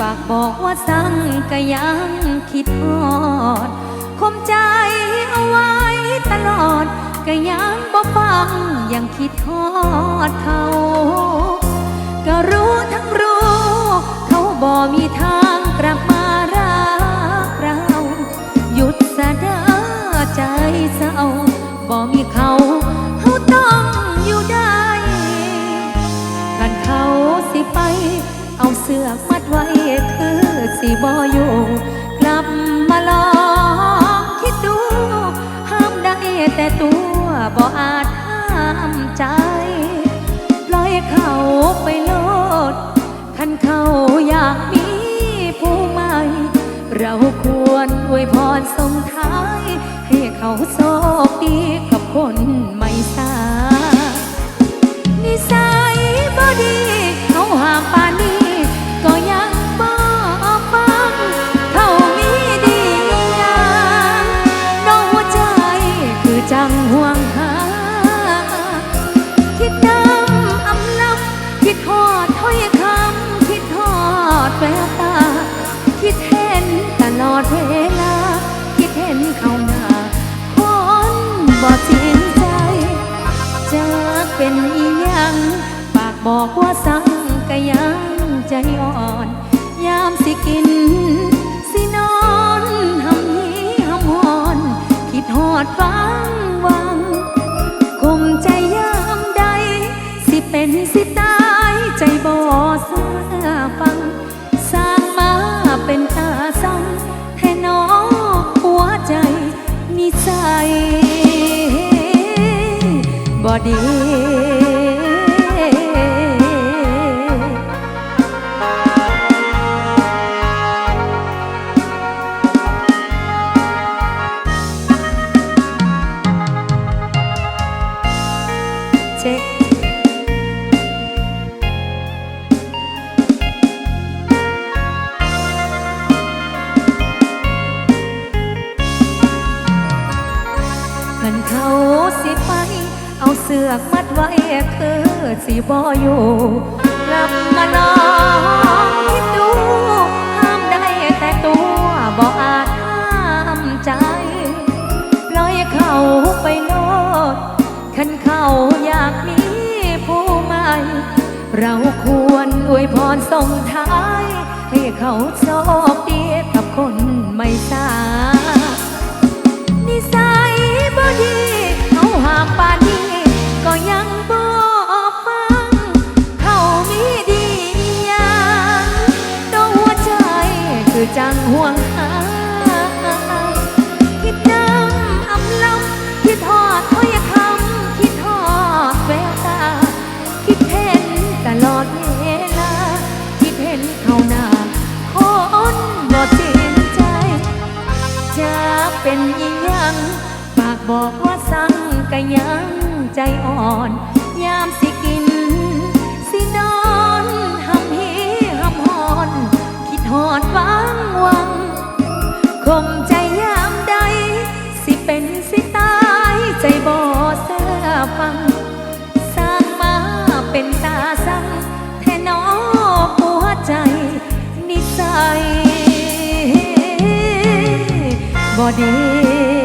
ฝากบอกว่าสั่งก็ยังคิดทอด คมใจเอาไว้ตลอด ก็ยังบ่ฟังยังคิดทอดเขาก็รู้ทั้งรู้ เขาบ่มีทางกลับมารักเรา หยุดซะเด้อใจเศร้าบ่มีเขาเขาต้องอยู่ได้คันเขาสิไป เอาเสื้อ บ่อาจห้ามใจปล่อยเขาไปโลดคันเขาอยากมีผู้ใหม่ เราควรอวยพรส่งท้าย ให้เขาโชคดีกับคนไม่สานิสัยบ่ดีเขาห้ามปานนี้ ง ปากบอกว่าสั่งก็ยังใจอ่อน ยามสิกิน สินอนหำหีหำหอน คิดหอดฟังวัง คงใจยามใด สิเป็นสิตายใจบ่เสือฟัง สร้างมาเป็นตาซ้ำแทนอหัวใจนิสัยบ่ เช็คเงินเขาสิไป เอาเสือกมัดไว้คือสิบออยู่กลับมาลอ เราควรอวยพรส่งท้าย ให้เขาโชคดีกับคนไม่สานิสัยบ่ดี เขาหามปานนี้ ก็ยังบ่ฟัง เขามีดีอย่างดวหัวใจคือจังห่วง เป็นยังปากบอกว่าสั่งก็ยังใจอ่อน ยามสิกิน สินอนหำหีหำหอน คิดหอดฟังวังคงใจยามใด สิเป็นสิตายใจบ่เสื้อฟัง สร้างมาเป็นตาซ้ำแทนอหัวใจ นิสัย บ่ดี